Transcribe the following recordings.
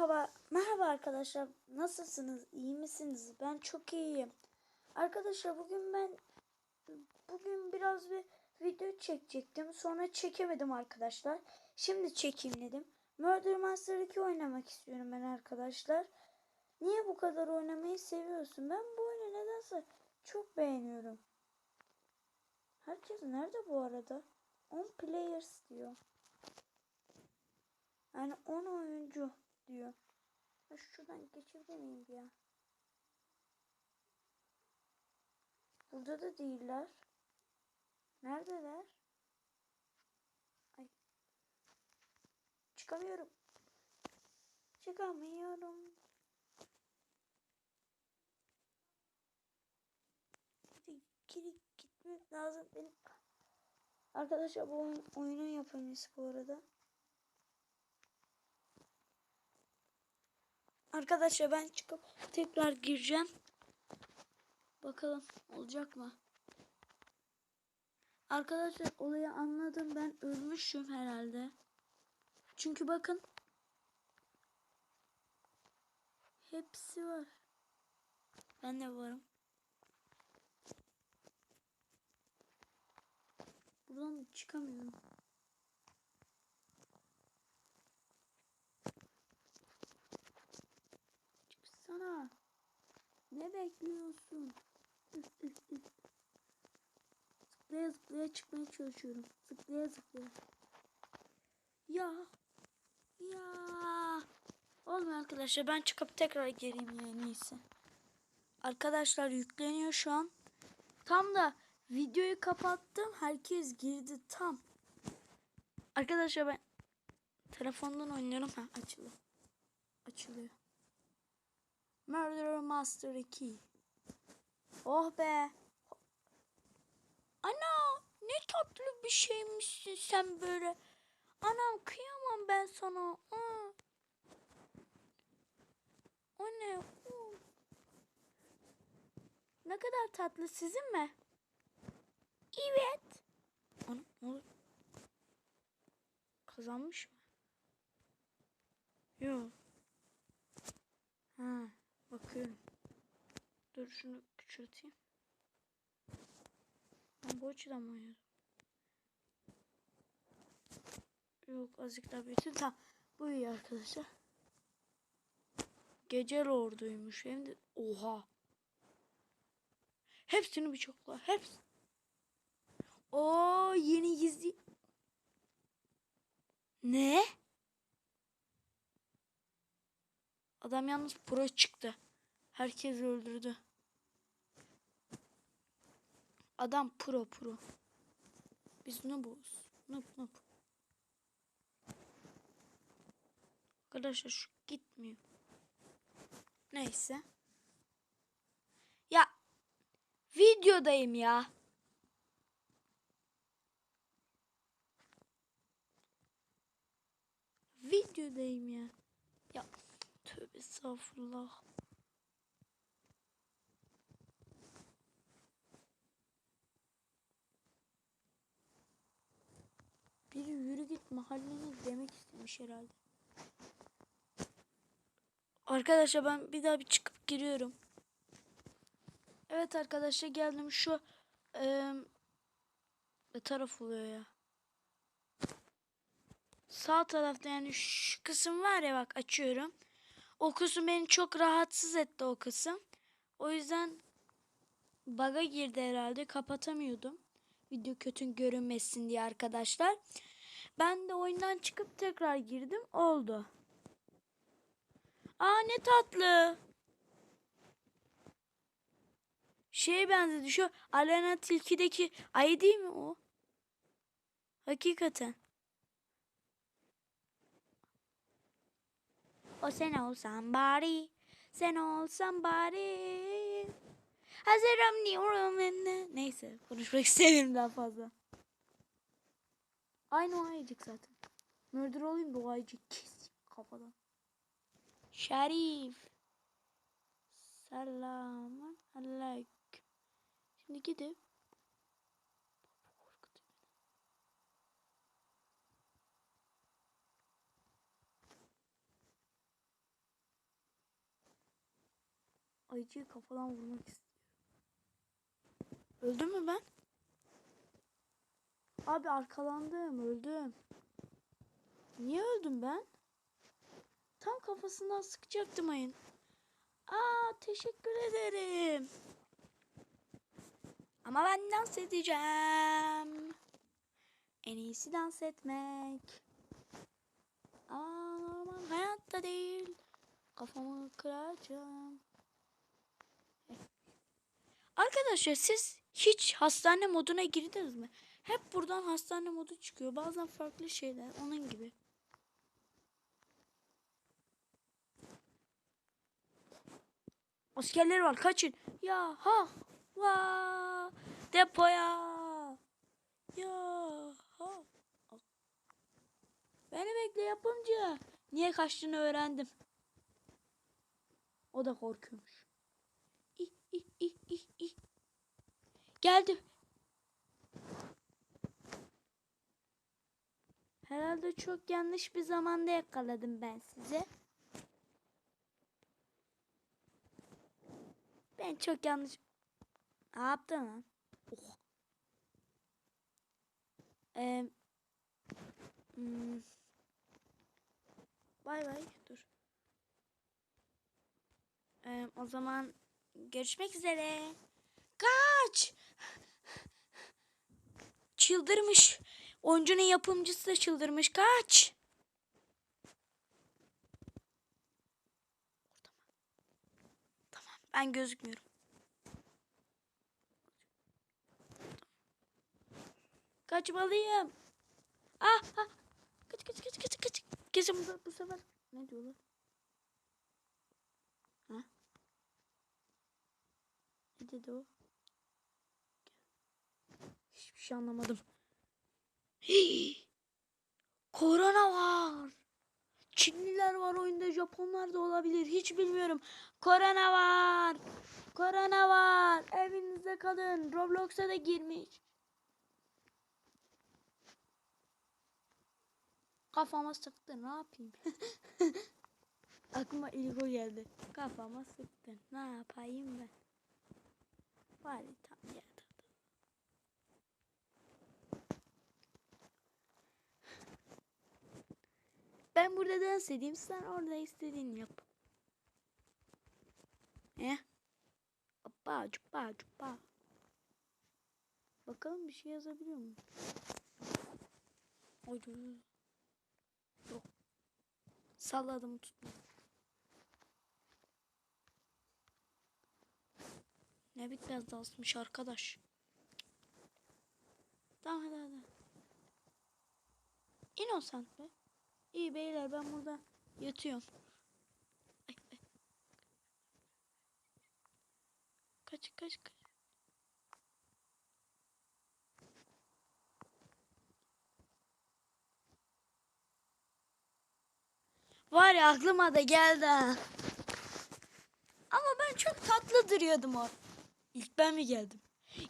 Merhaba, merhaba arkadaşlar. Nasılsınız? İyi misiniz? Ben çok iyiyim. Arkadaşlar bugün ben bugün biraz bir video çekecektim. Sonra çekemedim arkadaşlar. Şimdi çekeyim dedim. Murder Master 2 oynamak istiyorum ben arkadaşlar. Niye bu kadar oynamayı seviyorsun? Ben bu oyunu nedense çok beğeniyorum. Herkes nerede bu arada? 10 players diyor. Yani 10 oyuncu diyor. Şuradan geçebilir miyim ya? Burada da değiller. Neredeler? Ay. Çıkamıyorum. Çıkamıyorum. Geri, gitmek lazım benim. Arkadaşlar bu oyun, oyunun yapımcısı bu arada. Arkadaşlar ben çıkıp tekrar gireceğim. Bakalım olacak mı? Arkadaşlar olayı anladım. Ben ölmüşüm herhalde. Çünkü bakın. Hepsi var. Ben de varım. Buradan çıkamıyorum. Bekliyorsun? Zıplaya zıplaya çıkmaya çalışıyorum. Zıplaya zıplaya. Ya. Ya. Olmuyor arkadaşlar. Ben çıkıp tekrar geleyim ya iyisi. Arkadaşlar yükleniyor şu an. Tam da videoyu kapattım. Herkes girdi tam. Arkadaşlar ben telefondan oynuyorum. Ha açılıyor. Açılıyor. Murder Master 2. Oh be. Ana ne tatlı bir şeymişsin sen böyle. Anam kıyamam ben sana. Aa. O ne? Oo. Ne kadar tatlı sizin mi? Evet. Ana ne olur? Kazanmış mı? Yok. Ha. Bakıyorum. Dur şunu küçülteyim. Ben bu açıdan mı oynuyorum? Yok azıcık daha büyütün. Tamam. Bu iyi arkadaşlar. Gece orduymuş. Hem de oha. Hepsini bıçakla. Hepsi. O yeni gizli. Ne? Adam yalnız pro çıktı. Herkes öldürdü. Adam pro pro. Biz noobuz. Noob noob. Arkadaşlar şu gitmiyor. Neyse. Ya videodayım ya. Videodayım ya. Tövbe estağfurullah. Biri yürü git mahalleni demek istemiş herhalde. Arkadaşlar ben bir daha bir çıkıp giriyorum. Evet arkadaşlar geldim şu e, taraf oluyor ya? Sağ tarafta yani şu kısım var ya bak açıyorum. O kısım beni çok rahatsız etti o kısım. O yüzden baga girdi herhalde kapatamıyordum. Video kötü görünmesin diye arkadaşlar. Ben de oyundan çıkıp tekrar girdim. Oldu. Aa ne tatlı. Şeye benzedi şu Alena Tilki'deki ayı değil mi o? Hakikaten. O sen olsan bari. Sen olsan bari. Hazırım diyorum. Neyse konuşmak istemiyorum daha fazla. Aynı o ayıcık zaten. Murder olayım da o ayıcık kes kafadan. Şerif. Selamun aleyküm. Şimdi gidip ayıcıyı kafadan vurmak istiyorum. Öldüm mü ben? Abi arkalandım öldüm. Niye öldüm ben? Tam kafasından sıkacaktım ayın. Aa teşekkür ederim. Ama ben dans edeceğim. En iyisi dans etmek. Aa normal hayatta değil. Kafamı kıracağım. Arkadaşlar siz hiç hastane moduna girdiniz mi? Hep buradan hastane modu çıkıyor. Bazen farklı şeyler. Onun gibi. Askerler var kaçın. Ya ha va depoya. Ya ha. Beni bekle yapımcı. Niye kaçtığını öğrendim. O da korkuyormuş. Geldim. Herhalde çok yanlış bir zamanda yakaladım ben sizi. Ben çok yanlış... Ne yaptın lan? Oh. Ee, hmm. Bay bay. Dur. Ee, o zaman görüşmek üzere. Kaç! Çıldırmış. Oyuncunun yapımcısı da çıldırmış. Kaç! Tamam. Ben gözükmüyorum. Kaçmalıyım. Ah, ah. Kaç kaç kaç kaç kaç. Kesin bu, bu sefer. Ne diyorlar? Ha? Dedi o? Hiçbir şey anlamadım. Hii! Korona var. Çinliler var oyunda, Japonlar da olabilir. Hiç bilmiyorum. Korona var. Korona var. Evinizde kalın. Roblox'a da girmiş. Kafama sıktı. Ne yapayım? Aklıma ilk o geldi. Kafama sıktın. Ne yapayım ben? Bari tam yerde. Ben burada dans edeyim. Sen orada istediğini yap. Ne? Hoppa cuppa cuppa. Bakalım bir şey yazabiliyor mu? Oy dur. Yok. Salladım tutma. Ne bitmez dansmış arkadaş. Tamam hadi hadi. Innocent be. İyi beyler ben burada yatıyorum. Ay, ay. Kaç kaç kaç. Var ya aklıma da geldi. Ama ben çok tatlı duruyordum o. İlk ben mi geldim?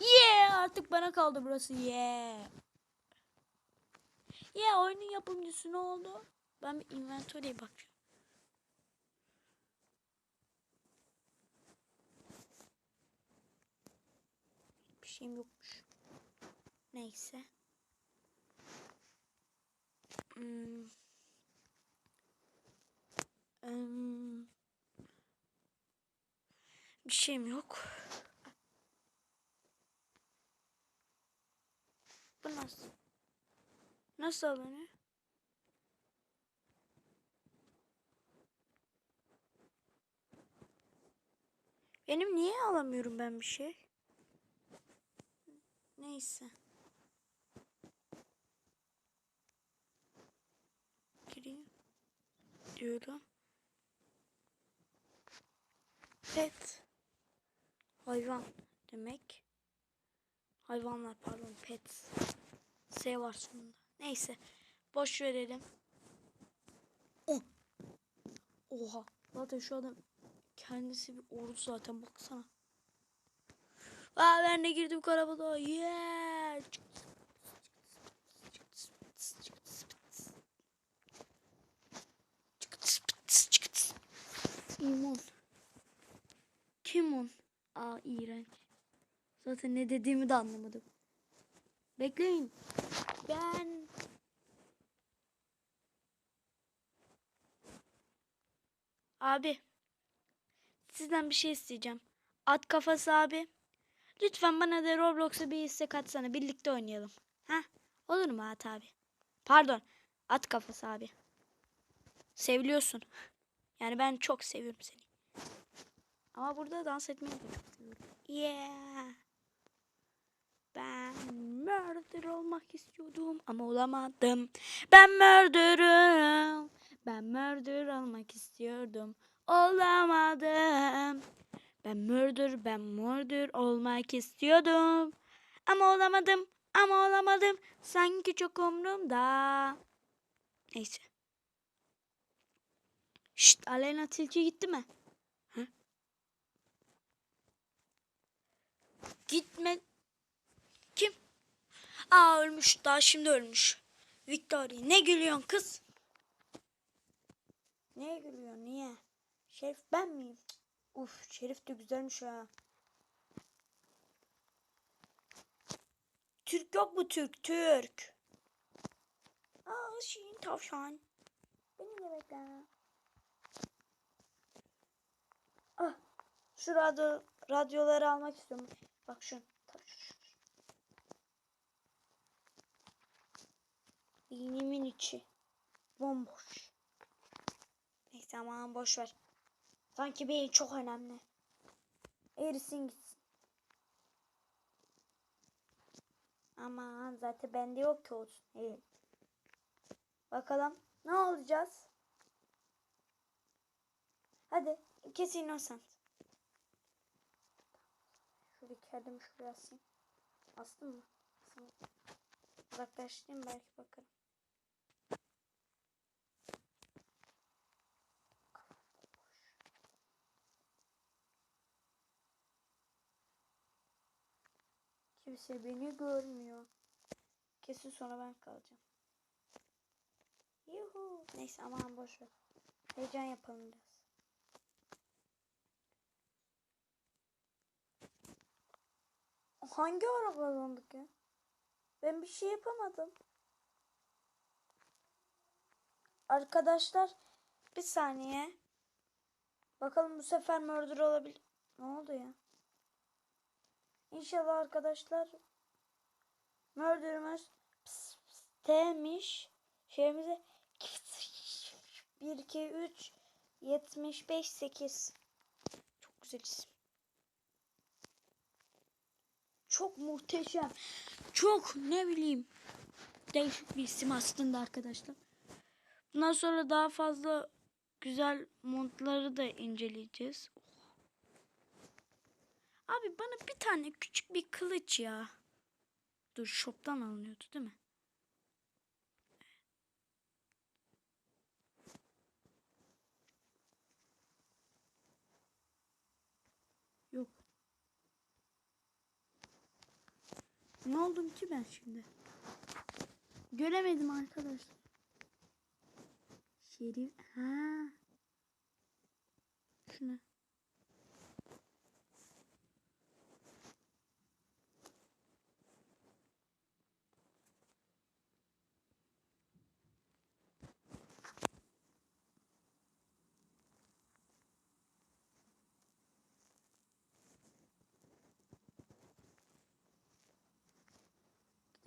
Yeah artık bana kaldı burası yeah. Yeah oyunun yapımcısı ne oldu? Ben bir inventory'e bakıyorum. Bir şeyim yokmuş. Neyse. Hmm. Hmm. Bir şeyim yok. Nasıl? Nasıl alınıyor? Benim niye alamıyorum ben bir şey? Neyse. Gireyim. Diyorum. Pet. Hayvan demek. Hayvanlar pardon pet. S var sonunda. Neyse. Boş verelim. Oh. Oha. Zaten şu adam kendisi bir ordu zaten baksana. Aa ben de girdim karabalığa. Yeah. Limon. Pokemon. Aa iğrenç. Zaten ne dediğimi de anlamadım. Bekleyin. Ben Abi. Sizden bir şey isteyeceğim. At kafası abi. Lütfen bana da Roblox'a bir istek atsana. Birlikte oynayalım. Ha? Olur mu At abi? Pardon. At kafası abi. Seviliyorsun. Yani ben çok seviyorum seni. Ama burada dans etmeyi de çok seviyorum. Yeah. Ben murder olmak istiyordum ama olamadım. Ben murder'ım. Ben murder olmak istiyordum. Olamadım. Ben murder, ben murder olmak istiyordum. Ama olamadım, ama olamadım. Sanki çok umrumda. Neyse. Şşt, Aleyna Tilki gitti mi? Hı? Gitme. Aa ölmüş, daha şimdi ölmüş. Victoria, ne gülüyorsun kız? Neye gülüyorsun, niye? Şerif ben miyim? Uf, Şerif de güzelmiş ha. Türk yok bu Türk, Türk. Aa, Şirin tavşan. Beni de bekle. Ah, şu radyo, radyoları almak istiyorum. Bak şu. Beynimin içi. Bomboş. Neyse aman boş ver. Sanki beyin çok önemli. Erisin gitsin. Aman zaten bende yok ki olsun. Evet. Bakalım ne olacağız? Hadi kes innocent. Şöyle kendimi şuraya asayım. Astım mı? Asamadım. Uzaklaştırayım belki bakarım. Kimse beni görmüyor. Kesin sonra ben kalacağım. Yuhu. Neyse aman boş. Heyecan yapalım biraz. Hangi ara kazandık ya? Ben bir şey yapamadım. Arkadaşlar bir saniye. Bakalım bu sefer murder olabilir. Ne oldu ya? İnşallah arkadaşlar murderımız demiş. Şeyimize 1 2 3 75 8 Çok güzel isim. Çok muhteşem. Çok ne bileyim değişik bir isim aslında arkadaşlar. Bundan sonra daha fazla güzel montları da inceleyeceğiz. Abi bana bir tane küçük bir kılıç ya. Dur shop'tan alınıyordu değil mi? Yok. Ne oldum ki ben şimdi? Göremedim arkadaşlar. Şerif. Ha. Şuna.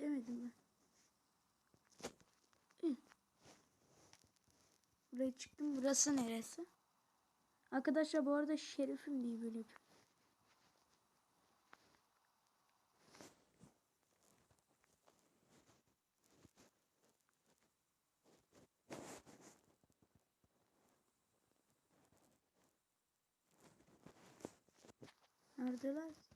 Gidemedim ben. Buraya çıktım. Burası neresi? Arkadaşlar bu arada şerifim diye böyle. Neredeler?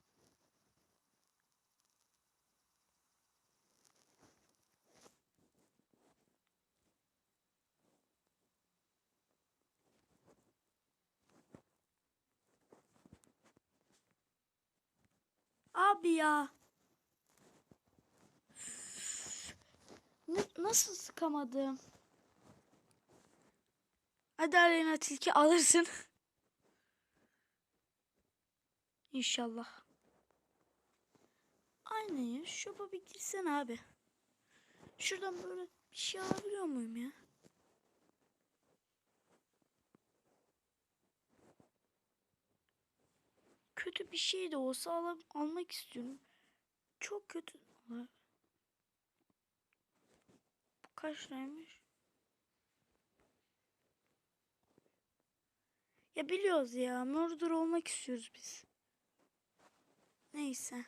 Abi ya. Nasıl sıkamadım? Hadi Aleyna Tilki alırsın. İnşallah. Aynen ya. Shop'a bir girsen abi. Şuradan böyle bir şey alabiliyor muyum ya? Kötü bir şey de olsa al almak istiyorum. Çok kötü. Bu kaç liraymış? Ya biliyoruz ya. Murder olmak istiyoruz biz. Neyse.